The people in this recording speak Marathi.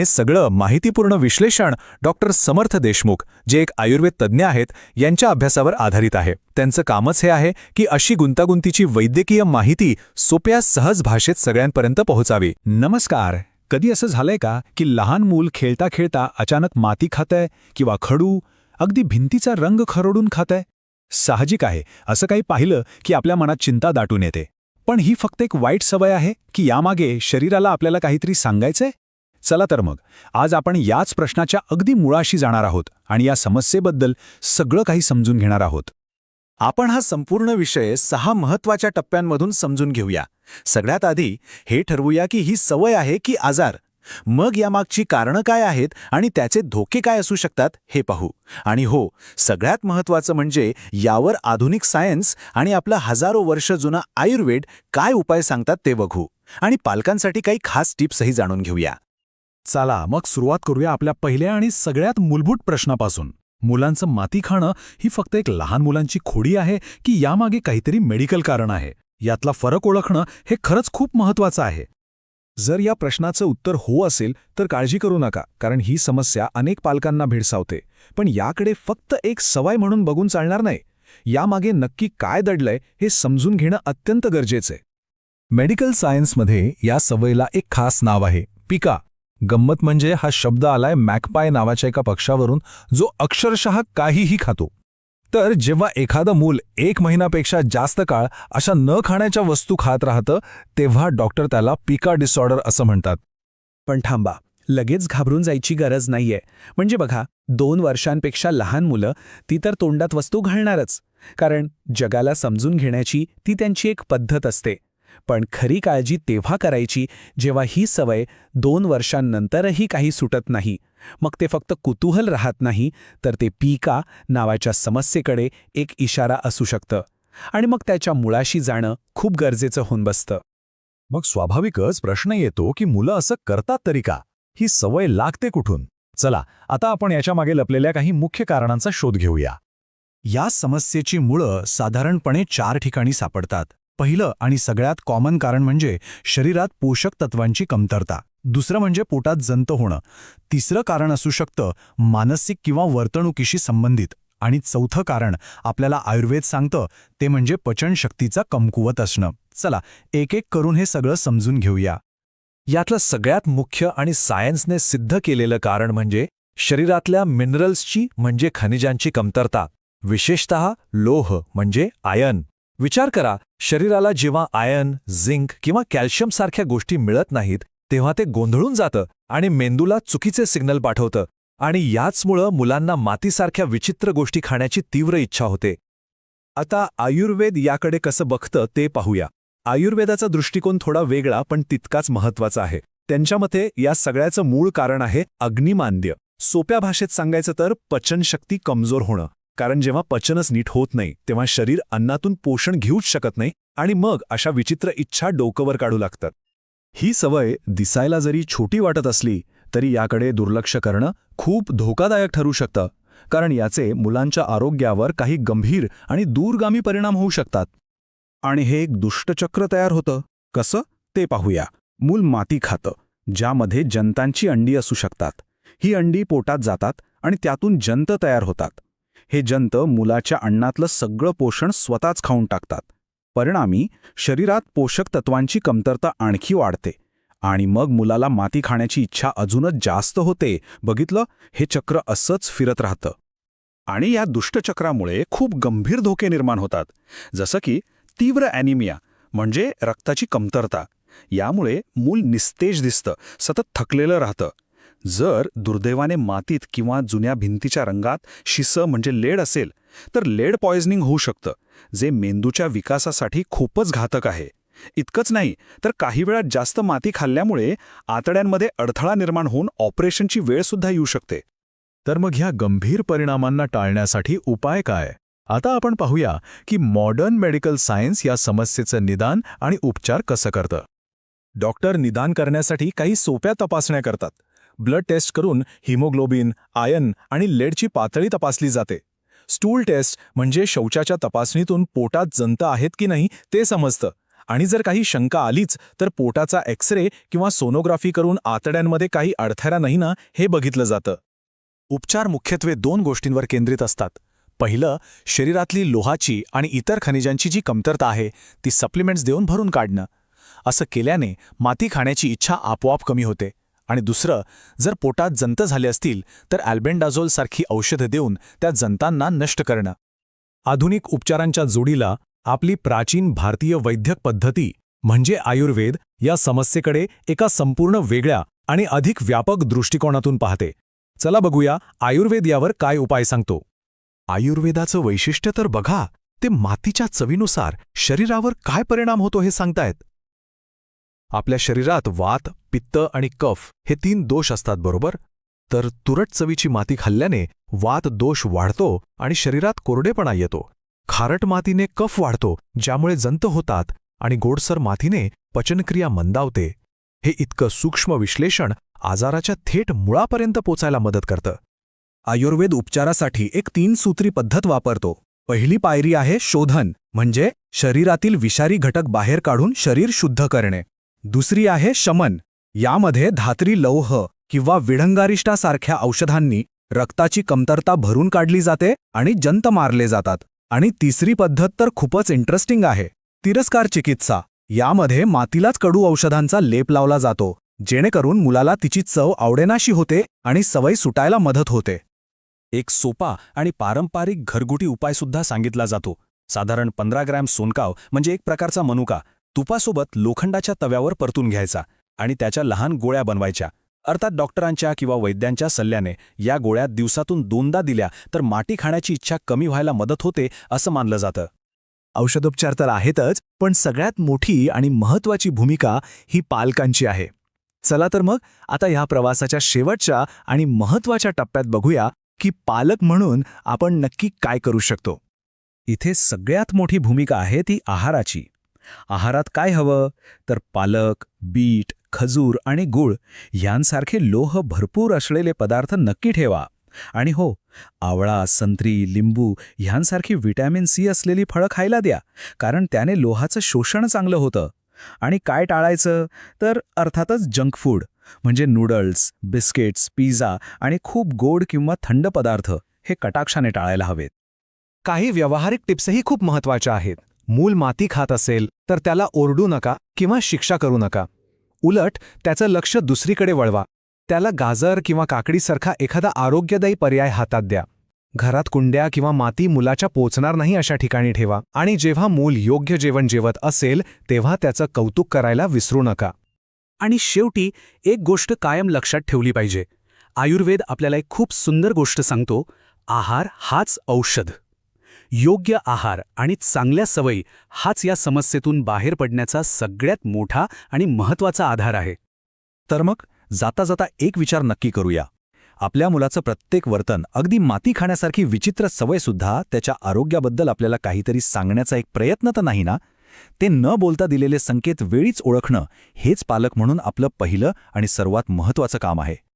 हे सगळं माहितीपूर्ण विश्लेषण डॉक्टर समर्थ देशमुख जे एक आयुर्वेद तज्ज्ञ आहेत यांच्या अभ्यासावर आधारित आहे. त्यांचं कामच हे आहे की अशी गुंतागुंतीची वैद्यकीय माहिती सोप्या सहज भाषेत सगळ्यांपर्यंत पोहोचावी. नमस्कार. कधी असं झालंय का की लहान मूल खेळता खेळता अचानक माती खातंय किंवा खडू अगदी भिंतीचा रंग खरडून खातंय? साहजिक आहे. असं काही पाहिलं की आपल्या मनात चिंता दाटून येते. पण ही फक्त एक वाईट सवय आहे की यामागे शरीराला आपल्याला काहीतरी सांगायचंय? चला तर मग. आज आपण याच प्रश्नाच्या अगदी मुळाशी जाणार आहोत आणि या समस्येबद्दल सगळं काही समजून घेणार आहोत. आपण हा संपूर्ण विषय सहा महत्त्वाच्या टप्प्यांमधून समजून घेऊया. सगळ्यात आधी हे ठरवूया की ही सवय आहे की आजार. मग यामागची कारणं काय आहेत आणि त्याचे धोके काय असू शकतात हे पाहू. आणि हो सगळ्यात महत्त्वाचं म्हणजे यावर आधुनिक सायन्स आणि आपलं हजारो वर्ष जुनं आयुर्वेद काय उपाय सांगतात ते बघू. आणि पालकांसाठी काही खास टिप्सही जाणून घेऊया. चला मग सुरुवात करूया आपल्या पहिल्या आणि सगळ्यात मूलभूत प्रश्नापासून. मुलांचं माती खाणं ही फक्त एक लहान मुलांची खोडी आहे की यामागे काहीतरी मेडिकल कारण आहे. यातला फरक ओळखणं हे खरंच खूप महत्वाचं आहे. जर या प्रश्नाचं उत्तर हो असेल तर काळजी करू नका कारण ही समस्या अनेक पालकांना भेडसावते. पण याकडे फक्त एक सवय म्हणून बघून चालणार नाही. यामागे नक्की काय दडलंय हे समजून घेणं अत्यंत गरजेचं आहे. मेडिकल सायन्समध्ये या सवयीला एक खास नाव आहे पिका. गंमत म्हणजे हा शब्द आलाय मॅकपाय नावाच्या एका पक्षावरून जो अक्षरशः काहीही खातो. तर जेव्हा एखादं मूल एक महिन्यापेक्षा जास्त काळ अशा न खाण्याच्या वस्तू खात राहतं तेव्हा डॉक्टर त्याला पिका डिसऑर्डर असं म्हणतात. पण थांबा लगेच घाबरून जायची गरज नाहीये. म्हणजे बघा दोन वर्षांपेक्षा लहान मुलं ती तर तोंडात वस्तू घालणारच. कारण जगाला समजून घेण्याची ती त्यांची एक पद्धत असते. पण खरी काळजी तेव्हा करायची जेव्हा ही सवय दोन वर्षांनंतरही काही सुटत नाही. मग ते फक्त कुतूहल राहत नाही तर ते पीका नावाच्या समस्येकडे एक इशारा असू शकतं. आणि मग त्याच्या मुळाशी जाणं खूप गरजेचं होऊन बसतं. मग स्वाभाविकच प्रश्न येतो की मुलं असं करतात तरी का? ही सवय लागते कुठून? चला आता आपण याच्यामागे लपलेल्या काही मुख्य कारणांचा शोध घेऊया. या समस्येची मुळं साधारणपणे चार ठिकाणी सापडतात. पहिलं आणि सगळ्यात कॉमन कारण म्हणजे शरीरात पोषक तत्वांची कमतरता. दुसरं म्हणजे पोटात जंत होणं. तिसरं कारण असू शकतं मानसिक किंवा वर्तणुकीशी संबंधित. आणि चौथं कारण आपल्याला आयुर्वेद सांगतं ते म्हणजे पचनशक्तीचा कमकुवत असणं. चला एक एक करून हे सगळं समजून घेऊया. यातलं सगळ्यात मुख्य आणि सायन्सने सिद्ध केलेलं कारण म्हणजे शरीरातल्या मिनरल्सची म्हणजे खनिजांची कमतरता. विशेषतः लोह म्हणजे आयन. विचार करा शरीराला जेव्हा आयन झिंक किंवा कॅल्शियम सारख्या गोष्टी मिळत नाहीत तेव्हा ते गोंधळून जातं आणि मेंदूला चुकीचे सिग्नल पाठवतं. आणि याचमुळं मुलांना मातीसारख्या विचित्र गोष्टी खाण्याची तीव्र इच्छा होते. आता आयुर्वेद याकडे कसं बघतं ते पाहूया. आयुर्वेदाचा दृष्टिकोन थोडा वेगळा पण तितकाच महत्त्वाचा आहे. त्यांच्या मते या सगळ्याचं मूळ कारण आहे अग्निमांद्य. सोप्या भाषेत सांगायचं तर पचनशक्ती कमजोर होणं. कारण जेव्हा पचनच नीट होत नाही तेव्हा शरीर अन्नातून पोषण घेऊच शकत नाही आणि मग अशा विचित्र इच्छा डोकंवर काढू लागतात. ही सवय दिसायला जरी छोटी वाटत असली तरी याकडे दुर्लक्ष करणं खूप धोकादायक ठरू शकतं कारण याचे मुलांच्या आरोग्यावर काही गंभीर आणि दूरगामी परिणाम होऊ शकतात. आणि हे एक दुष्टचक्र तयार होतं. कसं? ते पाहूया. मूल माती खातं ज्यामध्ये जंतांची अंडी असू शकतात. ही अंडी पोटात जातात आणि त्यातून जंत तयार होतात. हे जंत मुलाच्या अन्नातलं सगळं पोषण स्वतःच खाऊन टाकतात. परिणामी शरीरात पोषक तत्वांची कमतरता आणखी वाढते आणि मग मुलाला माती खाण्याची इच्छा अजूनच जास्त होते. बघितलं? हे चक्र असंच फिरत राहतं. आणि या दुष्टचक्रामुळे खूप गंभीर धोके निर्माण होतात. जसं की तीव्र ॲनिमिया म्हणजे रक्ताची कमतरता. यामुळे मूल निस्तेज दिसतं सतत थकलेलं राहतं. जर दुर्दैवाने मातीत किंवा जुन्या भिंतीच्या रंगात शिस म्हणजे लेड असेल तर लेड पॉयझनिंग होऊ शकतं जे मेंदूच्या विकासासाठी खूपच घातक आहे. इतकंच नाही तर काही वेळा जास्त माती खाल्ल्यामुळे आतड्यांमध्ये अडथळा निर्माण होऊन ऑपरेशनची वेळसुद्धा येऊ शकते. तर मग ह्या गंभीर परिणामांना टाळण्यासाठी उपाय काय? आता आपण पाहूया की मॉडर्न मेडिकल सायन्स या समस्येचं निदान आणि उपचार कसं करतं. डॉक्टर निदान करण्यासाठी काही सोप्या तपासण्या करतात. ब्लड टेस्ट करून हिमोग्लोबिन आयन आणि लेडची पातळी तपासली जाते. स्टूल टेस्ट म्हणजे शौचाच्या तपासणीतून पोटात जंत आहेत की नाही ते समजतं. आणि जर काही शंका आलीच तर पोटाचा एक्सरे किंवा सोनोग्राफी करून आतड्यांमध्ये काही अडथळा नाही ना हे बघितलं जातं. उपचार मुख्यत्वे दोन गोष्टींवर केंद्रित असतात. पहिलं शरीरातली लोहाची आणि इतर खनिजांची जी कमतरता आहे ती सप्लिमेंट्स देऊन भरून काढणं. असं केल्याने माती खाण्याची इच्छा आपोआप कमी होते. आणि दुसरं जर पोटात जंत झाले असतील तर अल्बेंडाझोलसारखी औषधं देऊन त्या जंतांना नष्ट करणं. आधुनिक उपचारांच्या जोडीला आपली प्राचीन भारतीय वैद्यक पद्धती म्हणजे आयुर्वेद या समस्येकडे एका संपूर्ण वेगळ्या आणि अधिक व्यापक दृष्टिकोनातून पाहते. चला बघूया आयुर्वेद यावर काय उपाय सांगतो. आयुर्वेदाचं वैशिष्ट्य तर बघा ते मातीच्या चवीनुसार शरीरावर काय परिणाम होतो हे सांगतायत? आपल्या शरीरात वात पित्त आणि कफ हे तीन दोष असतात बरोबर? तर तुरट चवीची माती खाल्ल्याने वात दोष वाढतो आणि शरीरात कोरडेपणा येतो. खारट मातीने कफ वाढतो ज्यामुळे जंत होतात आणि गोडसर मातीने पचनक्रिया मंदावते. हे इतकं सूक्ष्म विश्लेषण आजाराच्या थेट मुळापर्यंत पोचायला मदत करतं. आयुर्वेद उपचारासाठी एक तीन सूत्री पद्धत वापरतो. पहिली पायरी आहे शोधन म्हणजे शरीरातील विषारी घटक बाहेर काढून शरीर शुद्ध करणे. दुसरी आहे शमन. यामध्ये धात्री लौह किंवा विढंगारिष्टासारख्या औषधांनी रक्ताची कमतरता भरून काढली जाते आणि जंत मारले जातात. आणि तिसरी पद्धत तर खूपच इंटरेस्टिंग आहे. तिरस्कार चिकित्सा. यामध्ये मातीलाच कडू औषधांचा लेप लावला जातो जेणेकरून मुलाला तिची चव आवडेनाशी होते आणि सवय सुटायला मदत होते. एक सोपा आणि पारंपरिक घरगुटी उपायसुद्धा सांगितला जातो. साधारण पंधरा ग्रॅम सोनकाव म्हणजे एक प्रकारचा मनुका तुपासोबत लोखंडाच्या तव्यावर परतून घ्यायचा आणि त्याच्या लहान गोळ्या बनवायच्या. अर्थात डॉक्टरांच्या किंवा वैद्यांच्या सल्ल्याने या गोळ्या दिवसातून दोनदा दिल्या तर माटी खाण्याची इच्छा कमी व्हायला मदत होते असं मानलं जातं. औषधोपचार तर आहेतच पण सगळ्यात मोठी आणि महत्वाची भूमिका ही पालकांची आहे. चला तर मग आता ह्या प्रवासाच्या शेवटच्या आणि महत्त्वाच्या टप्प्यात बघूया की पालक म्हणून आपण नक्की काय करू शकतो. इथे सगळ्यात मोठी भूमिका आहे ती आहाराची. आहारात काय हवं? तर पालक बीट खजूर आणि गुळ यांसारखे लोह भरपूर असलेले पदार्थ नक्की ठेवा. आणि हो आवळा संत्री लिंबू ह्यांसारखी व्हिटॅमिन सी असलेली फळं खायला द्या कारण त्याने लोहाचं शोषण चांगलं होतं. आणि काय टाळायचं? तर अर्थातच जंक फूड म्हणजे नूडल्स बिस्किट्स पिझ्झा आणि खूप गोड किंवा थंड पदार्थ हे कटाक्षाने टाळायला हवेत. काही व्यावहारिक टिप्सही खूप महत्त्वाच्या आहेत. मूल माती खात असेल तर त्याला ओरडू नका किंवा शिक्षा करू नका. उलट त्याचं लक्ष दुसरीकडे वळवा. त्याला गाजर किंवा काकडीसारखा एखादा आरोग्यदायी पर्याय हातात द्या. घरात कुंड्या किंवा माती मुलाच्या पोचणार नाही अशा ठिकाणी ठेवा आणि जेव्हा मूल योग्य जेवण जेवत असेल तेव्हा त्याचं कौतुक करायला विसरू नका. आणि शेवटी एक गोष्ट कायम लक्षात ठेवली पाहिजे. आयुर्वेद आपल्याला एक खूप सुंदर गोष्ट सांगतो आहार हाच औषध. योग्य आहार आणि चांगल्या सवयी हाच या समस्येतून बाहेर पडण्याचा सगळ्यात मोठा आणि महत्त्वाचा आधार आहे. तर मग जाता जाता एक विचार नक्की करूया. आपल्या मुलाचं प्रत्येक वर्तन अगदी माती खाण्यासारखी विचित्र सवयसुद्धा त्याच्या आरोग्याबद्दल आपल्याला काहीतरी सांगण्याचा एक प्रयत्न तर नाही ना? ते न बोलता दिलेले संकेत वेळीच ओळखणं हेच पालक म्हणून आपलं पहिलं आणि सर्वात महत्त्वाचं काम आहे.